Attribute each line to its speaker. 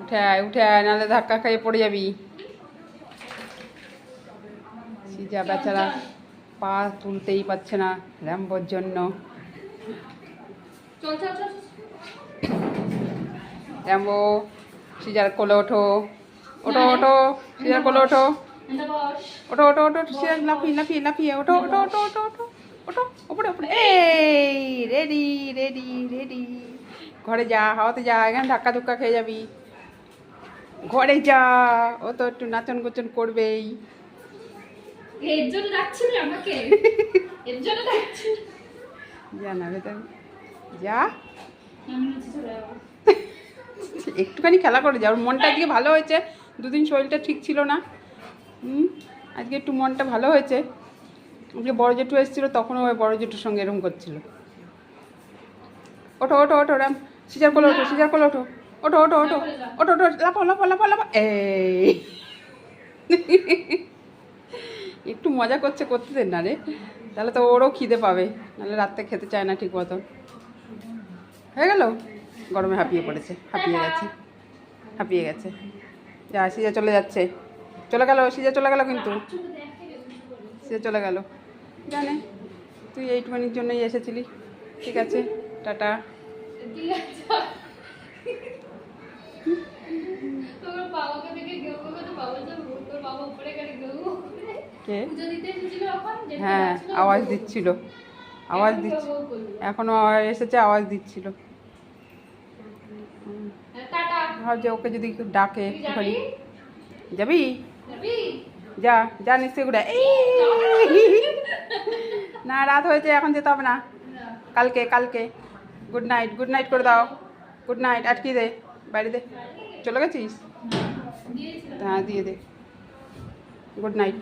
Speaker 1: উঠে আয় উঠে আয় নাহলে ধাক্কা খেয়ে পড়ে যাবি। সিজা বেচারা পা তুলতেই পারছে না র্যাম্বোর জন্য। র্যাম্বো সিজার কোলে ওঠো। ওঠো ওঠো সিজার কোলে ওঠো। ওঠো ওঠো ওঠো সিজার লাফিয়ে লাফিয়ে লাফিয়ে ওঠো ওঠো ওঠো ওঠো ওঠো ওঠো ওপরে ওপরে। এই রেডি রেডি রেডি। ঘরে যা হাওয়াতে যা এখানে ধাক্কা ধুক্কা খেয়ে যাবি। ঘরে যা ও তো একটু নাচন গোচন করবেই।
Speaker 2: এর জন্য ডাকছিলি আমাকে? এর জন্য ডাকছিলি
Speaker 1: জানা ভেতর যা। একটুখানি খেলা করে যা ওর মনটা আজকে ভালো হয়েছে। দুদিন শরীরটা ঠিক ছিল না। হুম আজকে একটু মনটা ভালো হয়েছে। আজকে বড় জেঠু এসেছিল তখনও ওই বড় জেঠুর সঙ্গে এরকম করছিল। ওঠো ওঠো ওঠো রাম। সিজার কোলে ওঠো সিজার কোলে ওঠো। ওঠো ওঠো ওঠো ওঠো ওঠো লাফো লাফো লাফো লাফো এই একটু মজা করছে করতে দেন না রে? তাহলে তো ওরও খিদে পাবে। নাহলে রাত্রে খেতে চায় না ঠিক মতো। হয়ে গেল? গরমে হাঁপিয়ে পড়েছে। হাঁপিয়ে গেছে। হাঁপিয়ে গেছে। যা, সিজা চলে যাচ্ছে। চলে গেল, সিজা চলে গেল কিন্তু। সিজা চলে গেল। জানে, তুই এইটুখানির জন্যই এসেছিলি। ঠিক আছে, টাটা। কে?
Speaker 2: এখন?
Speaker 1: হ্যাঁ আওয়াজ দিচ্ছিল। আওয়াজ
Speaker 2: এখন
Speaker 1: দিচ্ছিল। এখনও এসেছে আওয়াজ দিচ্ছিল।
Speaker 2: হ্যাঁ,
Speaker 1: ভাবছে ওকে যদি একটু ডাকে একটুখানি।
Speaker 2: যাবি?
Speaker 1: যা যা নিশ্চয় ঘুরে। না রাত হয়েছে এখন যেতে হবে না। কালকে কালকে। গুড নাইট গুড নাইট করে দাও। গুড নাইট আটকে দে বাইরে দে। চলে গেছিস? হ্যাঁ দিয়ে দে। Good night